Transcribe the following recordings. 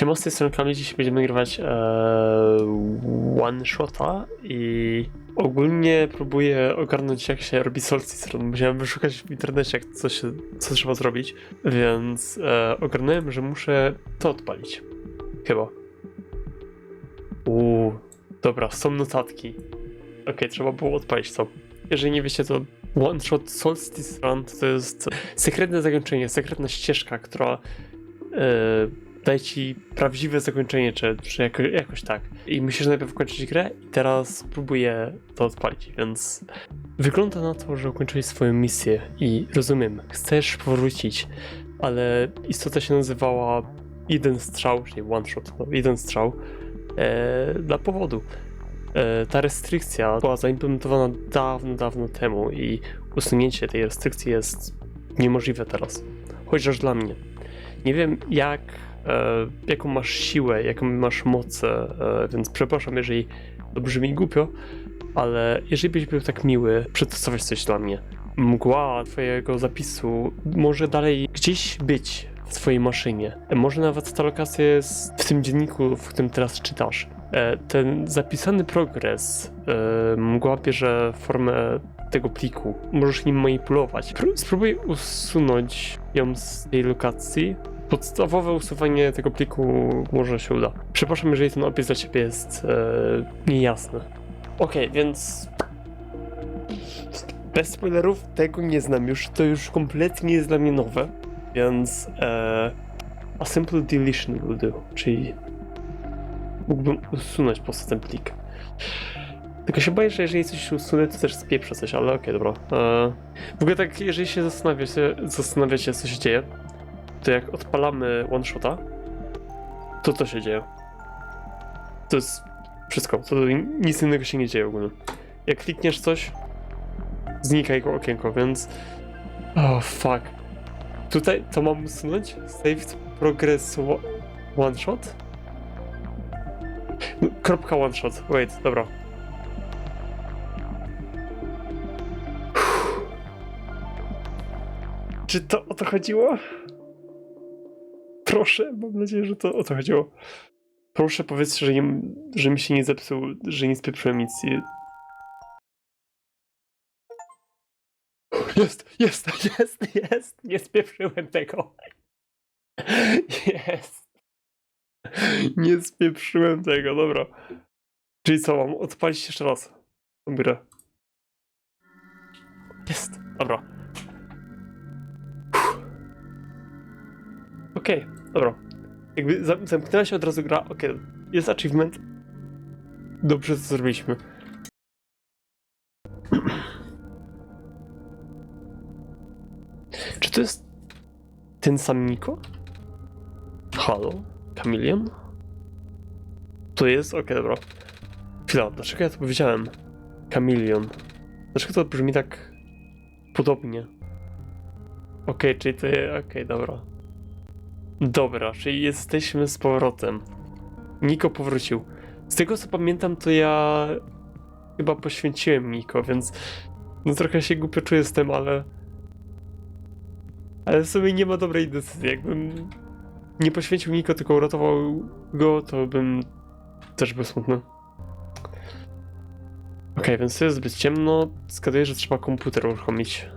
Siema, z tej strony dzisiaj będziemy nagrywać e, one shota i ogólnie próbuję ogarnąć jak się robi Solstice. Musiałem wyszukać w internecie jak co, się, co trzeba zrobić, więc e, ogarnąłem, że muszę to odpalić. Chyba. Uuu, dobra, są notatki. Okej, trzeba było odpalić to. Jeżeli nie wiecie, to One Shot Solstice Run to jest sekretne zakończenie, sekretna ścieżka, która e, daje ci prawdziwe zakończenie, czy, czy jako, jakoś tak. I musisz najpierw ukończyć grę i teraz spróbuję to odpalić, więc wygląda na to, że ukończyłeś swoją misję i rozumiem, chcesz powrócić, ale istota się nazywała jeden strzał, czyli one shot, no, jeden strzał e, dla powodu. E, ta restrykcja była zaimplementowana dawno, dawno temu i usunięcie tej restrykcji jest niemożliwe teraz. Chociaż dla mnie. Nie wiem jak, jaką masz siłę, jaką masz moc, e, więc przepraszam, jeżeli to brzmi głupio, ale jeżeli byś był tak miły, przetestować coś dla mnie. Mgła twojego zapisu może dalej gdzieś być w twojej maszynie. Może nawet ta lokacja jest w tym dzienniku, w którym teraz czytasz. E, Ten zapisany progres e, mgła bierze formę tego pliku. Możesz nim manipulować. Pró- Spróbuj usunąć ją z tej lokacji. Podstawowe usuwanie tego pliku może się uda. Przepraszam, jeżeli ten opis dla ciebie jest e, niejasny. Okej, więc bez spoilerów tego nie znam już. To już kompletnie jest dla mnie nowe. Więc e, a simple deletion will do, czyli mógłbym usunąć po prostu ten plik. Tylko się boję, że jeżeli coś usunę, to też spieprzę coś, ale okej, dobra. E, w ogóle tak, jeżeli się zastanawiacie, zastanawiacie, co się dzieje, to jak odpalamy one-shota, to to się dzieje. To jest wszystko, to nic innego się nie dzieje ogólnie. Jak klikniesz coś, znika jego okienko, więc... Oh, fuck. Tutaj to mam usunąć? Saved progress one-shot? Kropka one-shot, wait, dobra. Czy to o to chodziło? Proszę, mam nadzieję, że to o to chodziło. Proszę powiedz, że, nie, że mi się nie zepsuł, że nie spieprzyłem nic. Jest, jest, jest, jest! Nie spieprzyłem tego. Jest. Nie spieprzyłem tego, dobra. Czyli co, mam odpalić jeszcze raz? Dobra. Jest, dobra. Okej, dobra. Jakby zam- zamknęła się od razu gra, okej, jest achievement. Dobrze to zrobiliśmy. Czy to jest ten sam Niko? Halo? Kamilion? To jest? Okej, dobra. Chwila, dlaczego ja to powiedziałem? Kamilion. Dlaczego to brzmi tak podobnie? Okej, czyli to jest... Okej, dobra. Dobra, czyli jesteśmy z powrotem. Niko powrócił. Z tego co pamiętam, to ja chyba poświęciłem Niko, więc no trochę się głupio czuję z tym, ale ale w sumie nie ma dobrej decyzji. Jakbym nie poświęcił Niko, tylko uratował go, to bym też był smutny. Okej, więc to jest zbyt ciemno. Zgaduję, że trzeba komputer uruchomić.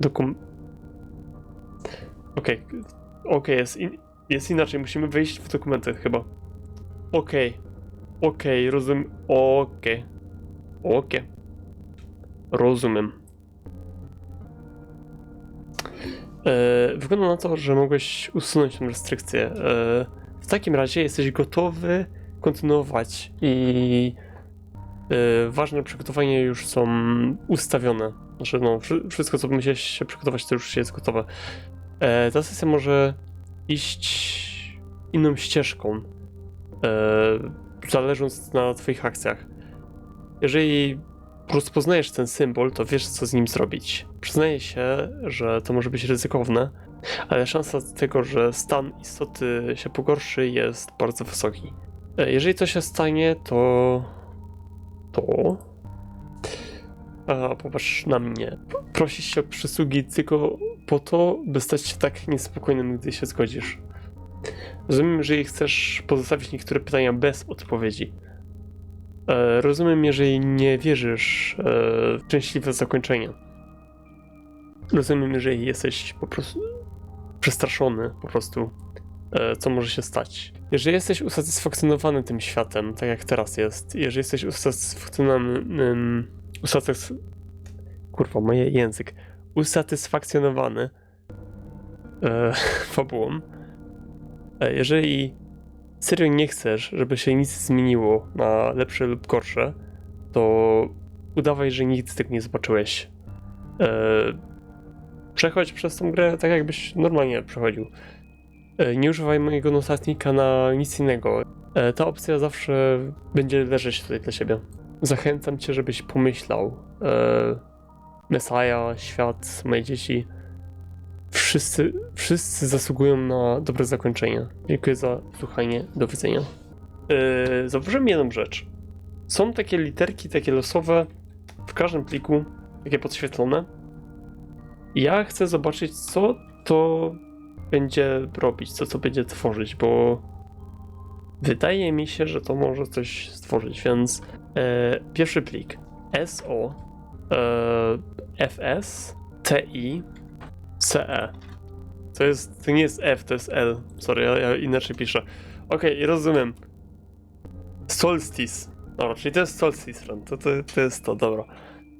Dokum... Okej, okej, jest, in... jest inaczej. Musimy wejść w dokumenty chyba. Okej, okej, rozumiem. Okej, okej. Rozumiem. E, wygląda na to, że mogłeś usunąć tę restrykcję. E, w takim razie jesteś gotowy kontynuować i e, ważne przygotowania już są ustawione. Znaczy, no, wszy- wszystko, co musiałeś się przygotować, to już jest gotowe. E, ta sesja może iść inną ścieżką, e, zależąc na twoich akcjach. Jeżeli rozpoznajesz ten symbol, to wiesz, co z nim zrobić. Przyznaję się, że to może być ryzykowne, ale szansa tego, że stan istoty się pogorszy, jest bardzo wysoki. E, Jeżeli to się stanie, to. To. A, popatrz na mnie. Prosisz się o przysługi tylko po to, by stać się tak niespokojnym, gdy się zgodzisz. Rozumiem, jeżeli chcesz pozostawić niektóre pytania bez odpowiedzi. E, rozumiem, jeżeli nie wierzysz e, w szczęśliwe zakończenie. Rozumiem, jeżeli jesteś po prostu przestraszony po prostu, e, co może się stać. Jeżeli jesteś usatysfakcjonowany tym światem, tak jak teraz jest, jeżeli jesteś usatysfakcjonowany, um, kurwa, moje język, usatysfakcjonowany e, fabułą, e, jeżeli serio nie chcesz, żeby się nic zmieniło na lepsze lub gorsze, to udawaj, że nigdy tego nie zobaczyłeś. E, przechodź przez tą grę tak, jakbyś normalnie przechodził. E, nie używaj mojego notatnika na nic innego. E, ta opcja zawsze będzie leżeć tutaj dla siebie. Zachęcam cię, żebyś pomyślał. E, Messiah, świat, moje dzieci. Wszyscy, wszyscy zasługują na dobre zakończenie. Dziękuję za słuchanie. Do widzenia. Yy, zauważyłem jedną rzecz. Są takie literki, takie losowe w każdym pliku, takie podświetlone. Ja chcę zobaczyć, co to będzie robić, co to będzie tworzyć, bo wydaje mi się, że to może coś stworzyć, więc e, pierwszy plik SO FS TI CE. To jest, to nie jest F, to jest L. Sorry, ja, ja inaczej piszę. Okej, rozumiem. Solstice. Dobra, czyli to jest Solstice Run. To, to, to jest to, dobra.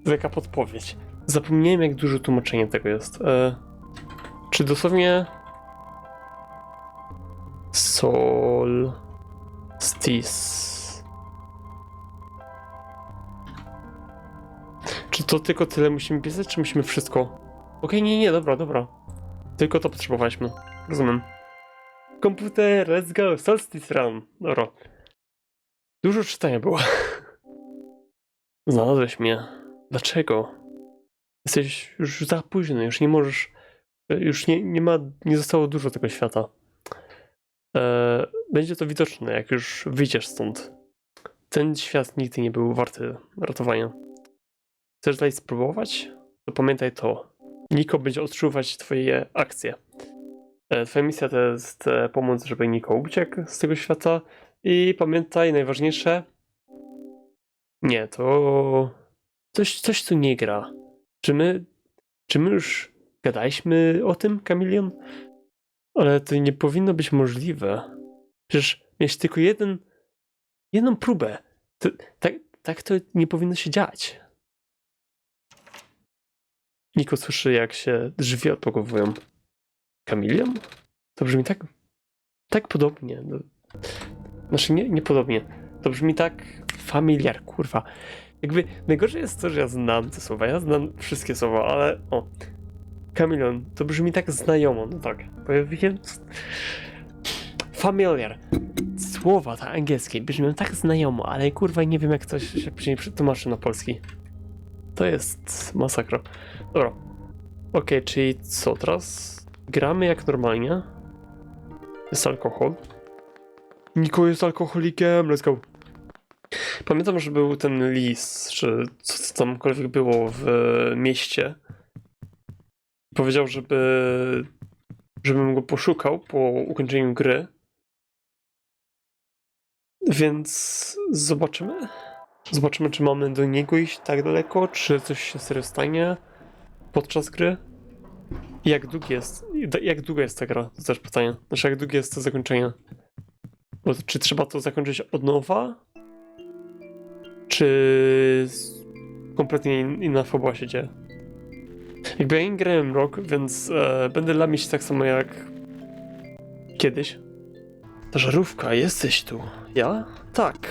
To taka podpowiedź. Zapomniałem, jak dużo tłumaczenia tego jest. E, czy dosłownie... Sol... to tylko tyle musimy pisać, czy musimy wszystko? Okej, nie, nie, dobra, dobra. Tylko to potrzebowaliśmy. Rozumiem. Komputer, let's go, Solstice Run. Dobra. Dużo czytania było. Znalazłeś mnie. Dlaczego? Jesteś już za późno, już nie możesz. Już nie, nie ma, nie zostało dużo tego świata. E, będzie to widoczne, jak już wyjdziesz stąd. Ten świat nigdy nie był warty ratowania. Chcesz dalej spróbować? To pamiętaj to. Niko będzie odczuwać twoje akcje. E, Twoja misja to jest e, pomóc, żeby Niko uciekł z tego świata. I pamiętaj, najważniejsze. Nie, to. Coś, coś tu nie gra. Czy my. Czy my już gadaliśmy o tym, Kamilion? Ale to nie powinno być możliwe. Przecież miałeś tylko jeden. jedną próbę. To, tak, tak to nie powinno się dziać. Niko słyszy, jak się drzwi odblokowują. Kamilion? To brzmi tak. tak podobnie. No, Znaczy, nie, nie podobnie. To brzmi tak familiar, kurwa. Jakby najgorsze jest to, że ja znam te słowa. Ja znam wszystkie słowa, ale o. Kamilion, to brzmi tak znajomo, no tak. Powiem. Familiar. Słowa te angielskie brzmią tak znajomo, ale kurwa nie wiem jak coś się później przetłumaczy na polski. To jest masakra. Dobra. Okej, czyli co teraz? Gramy jak normalnie. Jest alkohol. Niko jest alkoholikiem, let's go. Pamiętam, że był ten lis, czy co, co tamkolwiek było w mieście. Powiedział, żeby żebym go poszukał po ukończeniu gry. Więc zobaczymy. Zobaczymy, czy mamy do niego iść tak daleko, czy coś się serio stanie podczas gry. Jak długi jest, jak długa jest ta gra? To też pytanie. Znaczy, jak długie jest to zakończenie? Bo czy trzeba to zakończyć od nowa? Czy kompletnie in- inna fabuła się dzieje? Jakby ja nie grałem rok, więc e, będę lamić tak samo jak kiedyś. Ta żarówka, jesteś tu. Ja? Tak.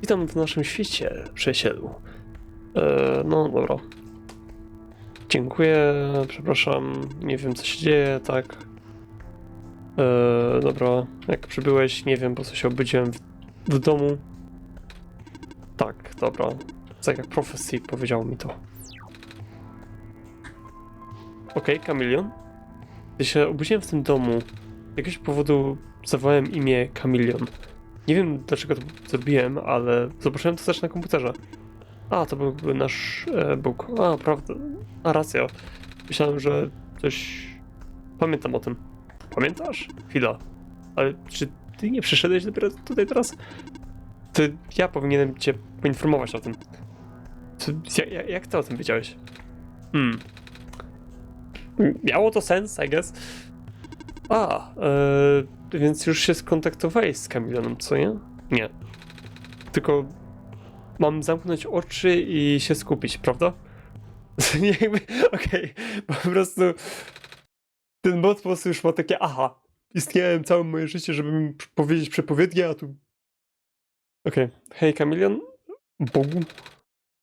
Witam w naszym świecie, przyjacielu. E, no, dobra. Dziękuję, przepraszam, nie wiem co się dzieje, tak. E, dobra, jak przybyłeś, nie wiem po co się obudziłem w, w domu. Tak, dobra. Tak jak profesji powiedział mi to. Okej, Kamilion. Gdy się obudziłem w tym domu, z jakiegoś powodu zawołałem imię Kamilion. Nie wiem dlaczego to zrobiłem, ale zobaczyłem to też na komputerze. A, to był nasz e, Bóg. A, prawda. A, racja. Myślałem, że coś... Pamiętam o tym. Pamiętasz? Chwila. Ale czy ty nie przyszedłeś dopiero tutaj teraz? To ja powinienem cię poinformować o tym. To, ja, ja, jak ty o tym wiedziałeś? Hmm. Miało to sens, I guess. A, e, więc już się skontaktowałeś z Kamilonem, co nie? Nie. Tylko mam zamknąć oczy i się skupić, prawda? Jakby, okej, po prostu ten bot po prostu już ma takie, aha, istniałem całe moje życie, żeby mi powiedzieć przepowiednie, a tu... Okej, hej Kamilion, Bogu,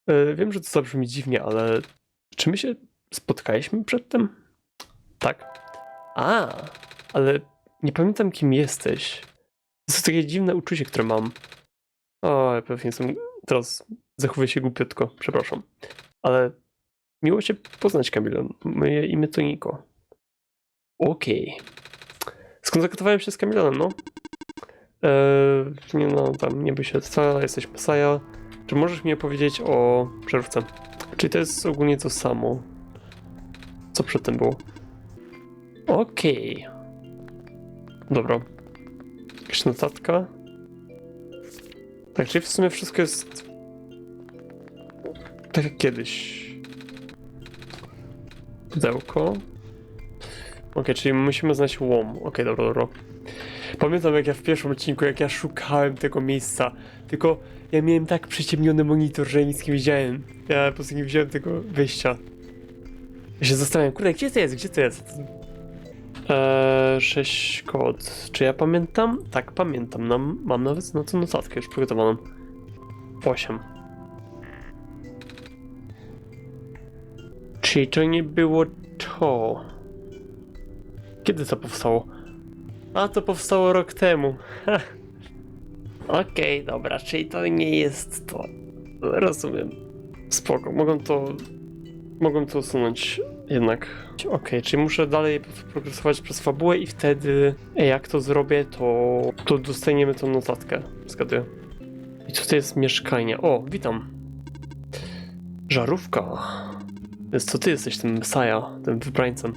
e, wiem, że to zabrzmi dziwnie, ale czy my się spotkaliśmy przedtem? Tak. A, ale nie pamiętam kim jesteś. To jest takie dziwne uczucie, które mam. O, ja pewnie jestem, teraz zachowuję się głupiutko, przepraszam. Ale miło cię poznać, Kamilon. Moje imię to Niko. Okej. Skontaktowałem się z Kamilonem, no. Eee, nie no, tam nie bój się, co, jesteś Masaja. Czy możesz mi opowiedzieć o przerwce? Czyli to jest ogólnie to samo, co przedtem było? Okej. Dobra. Jakaś notatka. Tak, czyli w sumie wszystko jest tak jak kiedyś. Pudełko. Okej, czyli musimy znaleźć łom. Okej, dobra, dobra. Pamiętam jak ja w pierwszym odcinku, jak ja szukałem tego miejsca, tylko ja miałem tak przyciemniony monitor, że nic nie widziałem. Ja po prostu nie widziałem tego wyjścia. Ja się zastanawiam, kurde, gdzie to jest, gdzie to jest? Eee, 6 kod. Czy ja pamiętam? Tak, pamiętam. Nam, mam nawet na to notatkę już przygotowaną. 8. Czyli to nie było to. Kiedy to powstało? A to powstało rok temu. Okej, dobra, czyli to nie jest to. Rozumiem. Spoko, mogą to. Mogą to usunąć jednak. Okej, czyli muszę dalej progresować przez fabułę i wtedy jak to zrobię, to, to dostaniemy tą notatkę. Zgaduję. I tutaj jest mieszkanie. O, witam. Żarówka. Więc to ty jesteś tym Messiah, tym wybrańcem.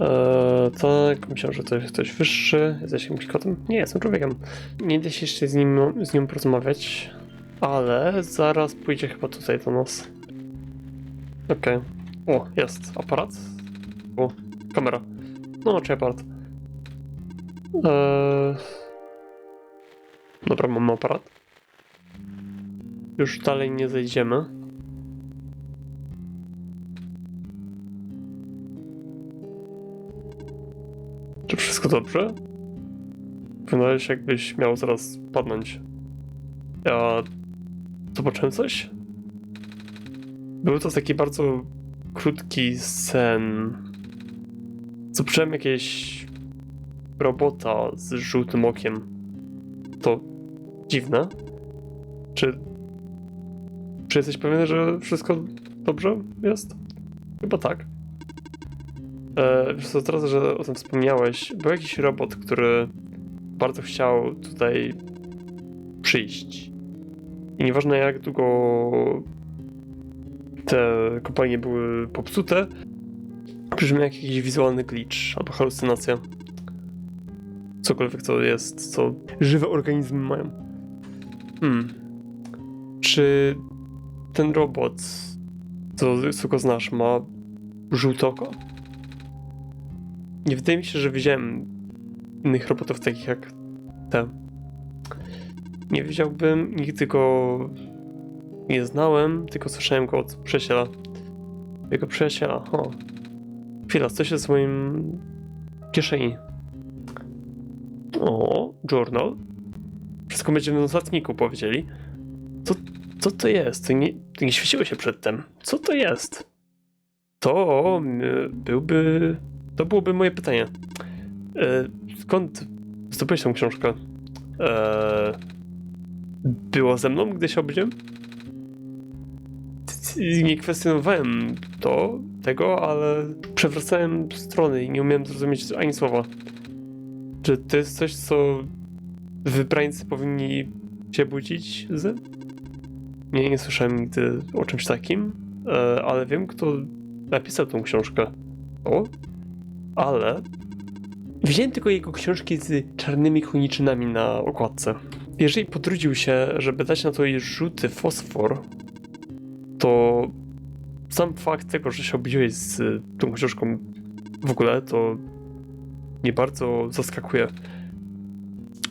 Eee, tak, myślałem, że to jest ktoś wyższy. Jesteś jakimś kotem? Nie, jestem człowiekiem. Nie da się jeszcze z nim, z nim porozmawiać, ale zaraz pójdzie chyba tutaj do nas. Okej. O, jest aparat. O, kamera. No, czy aparat. Eee... Dobra, mamy aparat. Już dalej nie zejdziemy. Czy wszystko dobrze? Wyglądałeś jakbyś miał zaraz padnąć. Ja zobaczyłem coś? Był to taki bardzo krótki sen. Zobaczyłem jakiegoś robota z żółtym okiem. To dziwne. Czy. Czy jesteś pewien, że wszystko dobrze jest? Chyba tak. E, wiesz co, teraz, że o tym wspomniałeś, był jakiś robot, który bardzo chciał tutaj przyjść. I nieważne jak długo te kopalnie były popsute, brzmi jak jakiś wizualny glitch albo halucynacja. Cokolwiek to jest, co żywe organizmy mają. Hmm. Czy ten robot, co, co znasz, ma żółte oko? Nie wydaje mi się, że widziałem innych robotów takich jak te. Nie wiedziałbym, nigdy go nie znałem, tylko słyszałem go od przyjaciela. Jego przyjaciela, o. Chwila, coś jest w moim kieszeni. O, journal. Wszystko będzie w notatniku, powiedzieli. Co, co to jest? To nie, nie świeciło się przedtem. Co to jest? To y, byłby... To byłoby moje pytanie. E, skąd zdobyłeś tą książkę? E, było ze mną, gdy się obudziłem? Nie kwestionowałem to, tego, ale przewracałem strony i nie umiałem zrozumieć ani słowa. Czy to jest coś, co wybrańcy powinni się budzić z? Nie, nie słyszałem nigdy o czymś takim, e, ale wiem, kto napisał tą książkę. O, ale Widziałem tylko jego książki z czarnymi koniczynami na okładce. Jeżeli potrudził się, żeby dać na to jej żółty fosfor, to sam fakt tego, że się obiłeś z tą książką w ogóle, to mnie bardzo zaskakuje.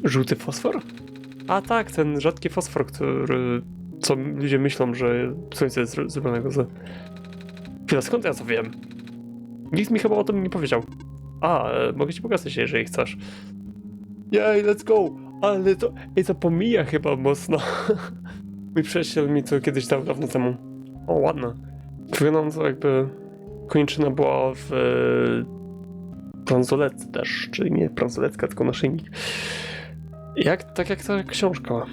Żółty fosfor? A tak, ten rzadki fosfor, który co ludzie myślą, że coś jest zro- zrobionego z... Chwila, skąd ja to wiem? Nikt mi chyba o tym nie powiedział. A, e, mogę ci pokazać, jeżeli chcesz. Jej, let's go! Ale to... Ej, to pomija chyba mocno. Mój przyjaciel mi to kiedyś dał dawno temu. O, ładne. Wygląda jakby kończyna była w e, bransoletce też, czyli nie bransoletka, tylko naszyjnik. Jak, tak jak ta książka.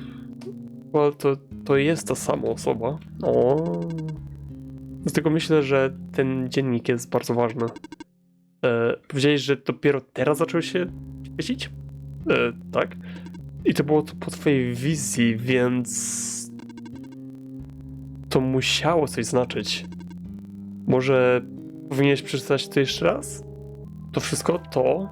Bo to, to jest ta sama osoba. O. Dlatego myślę, że ten dziennik jest bardzo ważny. E, powiedziałeś, że dopiero teraz zaczął się świecić? E, tak. I to było to po twojej wizji, więc to musiało coś znaczyć. Może powinieneś przeczytać to jeszcze raz? To wszystko to.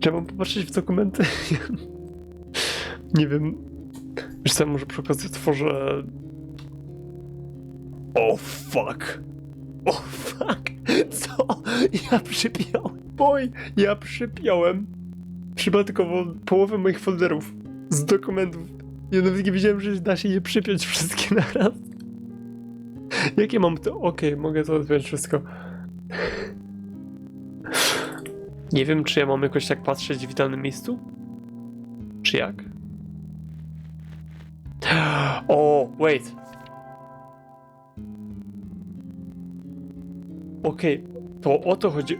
Trzeba popatrzeć w dokumenty. Nie wiem. Wiesz co, może przy okazji otworzę... O oh, fuck. O oh, fuck. Co? Ja przypiąłem. Boj, ja przypiąłem przypadkowo połowę moich folderów z dokumentów. Ja nawet nie wiedziałem, że da się je przypiąć wszystkie na raz. Jakie mam to? Okej, mogę to odpiąć wszystko. Nie wiem, czy ja mam jakoś tak patrzeć w danym miejscu? Czy jak? O, wait. Okej, to o to chodzi.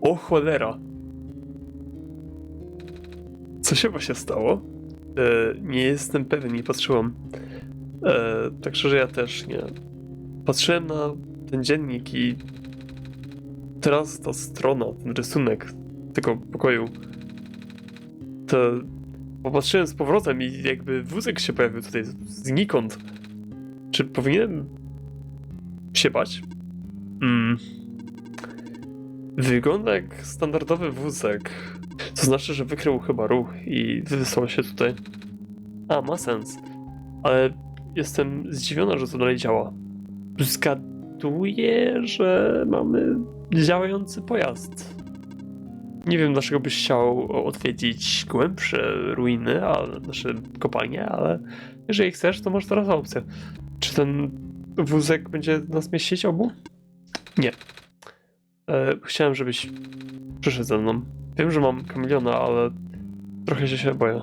O cholera. Co się właśnie stało? E, nie jestem pewien, nie patrzyłam. E, tak szczerze ja też nie. Patrzyłem na ten dziennik i teraz ta strona, ten rysunek tego pokoju, to popatrzyłem z powrotem i jakby wózek się pojawił tutaj znikąd. Czy powinienem się bać? Mm. Wygląda jak standardowy wózek. To znaczy, że wykrył chyba ruch i wysłał się tutaj. A, ma sens. Ale jestem zdziwiona, że to dalej działa. Zgaduję, że mamy działający pojazd. Nie wiem, dlaczego byś chciał odwiedzić głębsze ruiny, ale nasze kopalnie, ale jeżeli chcesz, to masz teraz opcję. Czy ten wózek będzie nas mieścić obu? Nie. E, chciałem, żebyś przyszedł ze mną. Wiem, że mam kamiliona, ale trochę się, się boję.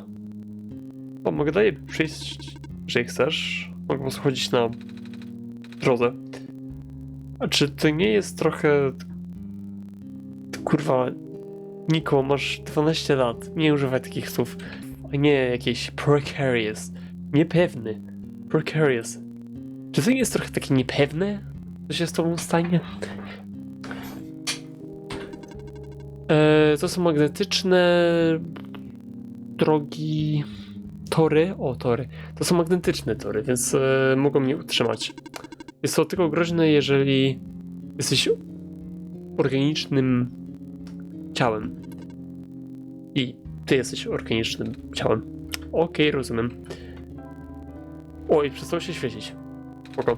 O, mogę dalej przyjść, jeżeli chcesz. Mogę po na drodze. A czy to nie jest trochę... Kurwa... Niko, masz 12 lat. Nie używaj takich słów. A nie jakieś precarious. Niepewny. Precarious. Czy to nie jest trochę takie niepewne? Co się z tobą stanie? E, to są magnetyczne drogi, tory, o tory, to są magnetyczne tory, więc e, mogą mnie utrzymać. Jest to tylko groźne, jeżeli jesteś organicznym ciałem. I ty jesteś organicznym ciałem. Okej, rozumiem. Oj, przestało się świecić. Spoko.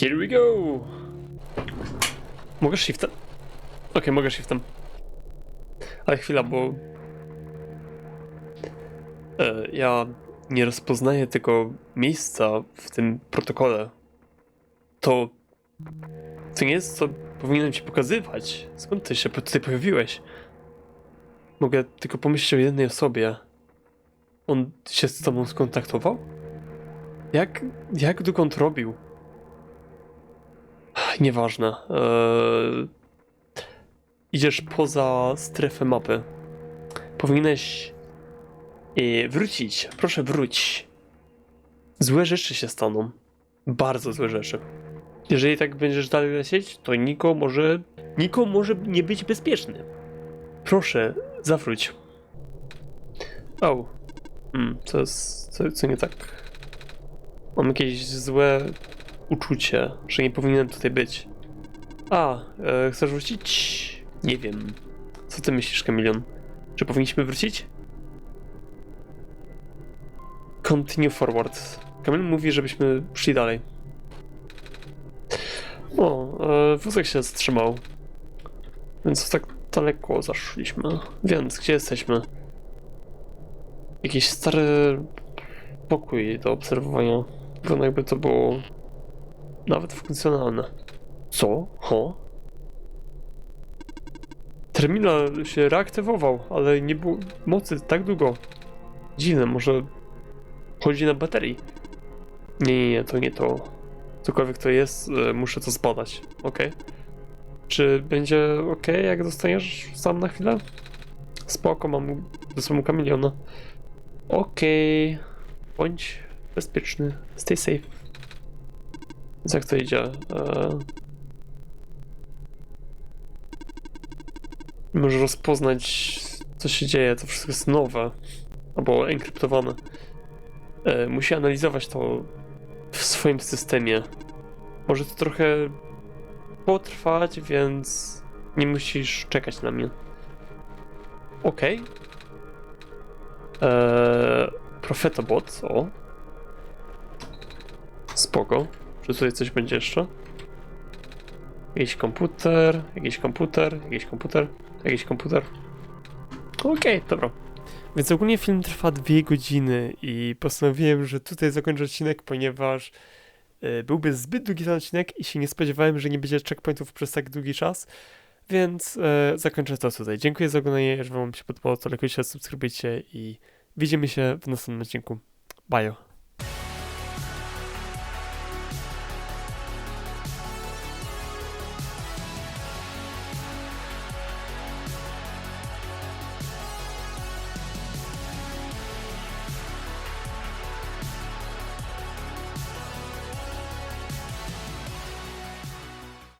Here we go! Mogę shiftem? Okej, mogę shiftem. Ale chwila, bo... E, ja nie rozpoznaję tego miejsca w tym protokole. To... To nie jest, co powinienem ci pokazywać. Skąd ty się tutaj pojawiłeś? Mogę tylko pomyśleć o jednej osobie. On się z tobą skontaktował? Jak, jak dokąd robił? Nieważne. Eee, idziesz poza strefę mapy. Powinieneś e, wrócić. Proszę wróć. Złe rzeczy się staną. Bardzo złe rzeczy. Jeżeli tak będziesz dalej lecieć, to Niko może. Niko może nie być bezpieczny. Proszę, zawróć. O. Hmm, co jest. Co, co nie tak? Mam jakieś złe uczucie, że nie powinienem tutaj być. A, e, chcesz wrócić? Nie wiem. Co ty myślisz, Kamilion? Czy powinniśmy wrócić? Continue forward. Kamil mówi, żebyśmy szli dalej. O, e, wózek się zatrzymał. Więc tak daleko zaszliśmy. Więc gdzie jesteśmy? Jakiś stary pokój do obserwowania. Wygląda jakby to było nawet funkcjonalne. Co? Ho? Terminal się reaktywował, ale nie było mocy tak długo. Dziwne, może chodzi na baterii. Nie, nie, nie, to nie to. Cokolwiek to jest, e, muszę to zbadać. Okej. Czy będzie ok, jak dostaniesz sam na chwilę? Spoko, mam ze sobą kamiliona. Okej. Bądź bezpieczny. Stay safe. Więc jak to idzie? Eee... Może rozpoznać, co się dzieje, to wszystko jest nowe. Albo enkryptowane. E, musi analizować to w swoim systemie. Może to trochę potrwać, więc nie musisz czekać na mnie. Okej. Eee, Profetobot, o. Spoko. Czy tutaj coś będzie jeszcze? Jakiś komputer, jakiś komputer, jakiś komputer, jakiś komputer. Okej, dobra. Więc ogólnie film trwa dwie godziny i postanowiłem, że tutaj zakończę odcinek, ponieważ e, byłby zbyt długi ten odcinek i się nie spodziewałem, że nie będzie checkpointów przez tak długi czas. Więc e, zakończę to tutaj. Dziękuję za oglądanie. Jeżeli Wam się podobało, to lajkujcie, subskrybujcie i widzimy się w następnym odcinku. Bye.